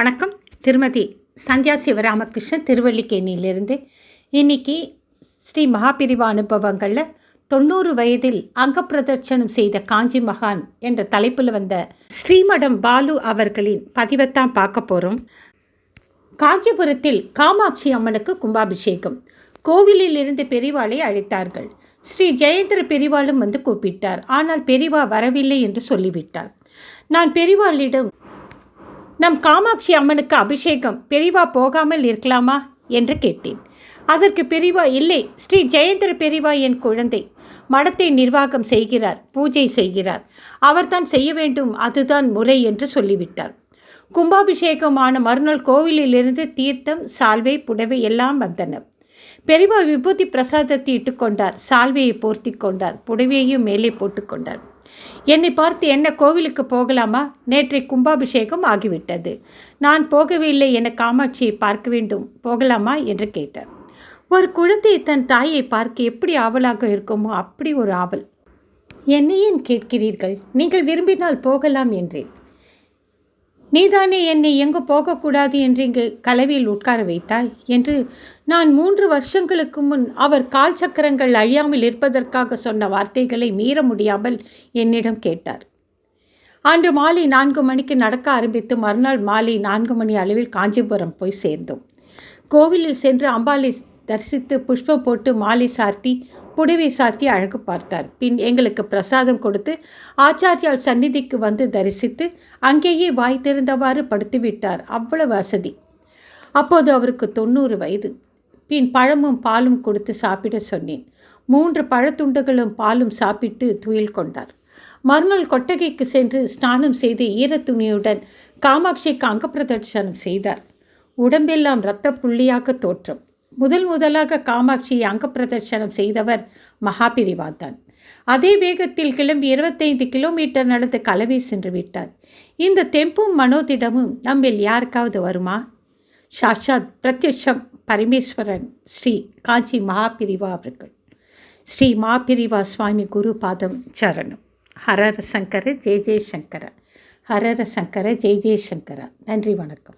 வணக்கம். திருமதி சந்தியா சிவராமகிருஷ்ணன் திருவள்ளிக்கேணியிலிருந்து இன்னைக்கு ஸ்ரீ மகாபிரிவா அனுபவங்களில் தொண்ணூறு வயதில் அங்கப்பிரதட்சணம் செய்த காஞ்சி மகான் என்ற தலைப்பில் வந்த ஸ்ரீமடம் பாலு அவர்களின் பதிவைத்தான் பார்க்க போகிறோம் காஞ்சிபுரத்தில் காமாட்சி அம்மனுக்கு கும்பாபிஷேகம். கோவிலில் இருந்து பெரிவாளை அழைத்தார்கள். ஸ்ரீ ஜெயேந்திர பெரிவாளும் வந்து கூப்பிட்டார். ஆனால் பெரிவா வரவில்லை என்று சொல்லிவிட்டார். நான் பெரிவாளிடம் நம் காமாட்சி அம்மனுக்கு அபிஷேகம் பெரிவா போகாமல் இருக்கலாமா என்று கேட்டேன். அதற்கு பெரிவா இல்லை ஸ்ரீ ஜெயேந்திர பெரிவா என் குழந்தை. மடத்தை நிர்வாகம் செய்கிறார் பூஜை செய்கிறார். அவர்தான் செய்ய வேண்டும் அதுதான் முறை என்று சொல்லிவிட்டார். கும்பாபிஷேகமான மறுநாள் கோவிலிலிருந்து தீர்த்தம் சால்வை புடவை எல்லாம் வந்தன. பெரிவா விபூதி பிரசாதத்தை இட்டுக்கொண்டார் சால்வையை போர்த்தி கொண்டார் புடவையையும் மேலே போட்டுக்கொண்டார் என்னை பார்த்து என்ன கோவிலுக்கு போகலாமா? நேற்றை கும்பாபிஷேகம் ஆகிவிட்டது. நான் போகவில்லை என காமாட்சியை பார்க்க வேண்டும். போகலாமா? என்று கேட்டார். ஒரு குழந்தை தன் தாயை பார்க்க எப்படி ஆவலாக இருக்குமோ அப்படி ஒரு ஆவல். என்னையும் கேட்கிறீர்கள்? நீங்கள் விரும்பினால் போகலாம் என்றேன். நீதானே என்னை எங்கு போகக்கூடாது என்று இங்கு கலவியில் உட்கார வைத்தாய்? என்று நான் மூன்று வருஷங்களுக்கு முன் அவர் கால் சக்கரங்கள் அழியாமல் இருப்பதற்காக சொன்ன வார்த்தைகளை மீற முடியாமல் என்னிடம் கேட்டார். அன்று மாலை நான்கு மணிக்கு நடக்க ஆரம்பித்து மறுநாள் மாலை நான்கு மணி அளவில் காஞ்சிபுரம் போய் சேர்ந்தோம். கோவிலில் சென்று அம்பாலை தரிசித்து புஷ்பம் போட்டு மாலை சார்த்தி புடவை சாத்தி அழகு பார்த்தார். பின் எங்களுக்கு பிரசாதம் கொடுத்து ஆச்சாரியால் சந்நிதிக்கு வந்து தரிசித்து அங்கேயே வாய் திறந்தவாறு படுத்துவிட்டார். அவ்வளவு வசதி. அப்போது அவருக்கு தொண்ணூறு வயது. பின் பழமும் பாலும் கொடுத்து சாப்பிட சொன்னேன். மூன்று பழத்துண்டுகளும் பாலும் சாப்பிட்டு துயில் கொண்டார். மறுநாள் கொட்டகைக்கு சென்று ஸ்நானம் செய்து ஈரத்துணியுடன் காமாட்சிக்கு அங்கப்பிரதட்சணம் செய்தார். உடம்பெல்லாம் இரத்த புள்ளியாக தோற்றம். முதல் முதலாக காமாட்சியை அங்கப்பிரதட்சணம் செய்தவர் மகாபிரிவாதான் அதே வேகத்தில் கிளம்பி இருபத்தைந்து கிலோமீட்டர் நடந்து கலவை சென்று விட்டார். இந்த தெம்பும் மனோதிடமும் நம்மில் யாருக்காவது வருமா? சாட்சாத் பிரத்யட்சம் பரமேஸ்வரன் ஸ்ரீ காஞ்சி மகாபிரிவா அவர்கள். ஸ்ரீ மாபிரிவா சுவாமி குரு பாதம் சரணம். ஹரர சங்கர ஜெய ஜெயசங்கர ஹரர சங்கர ஜெய ஜெயசங்கர நன்றி வணக்கம்.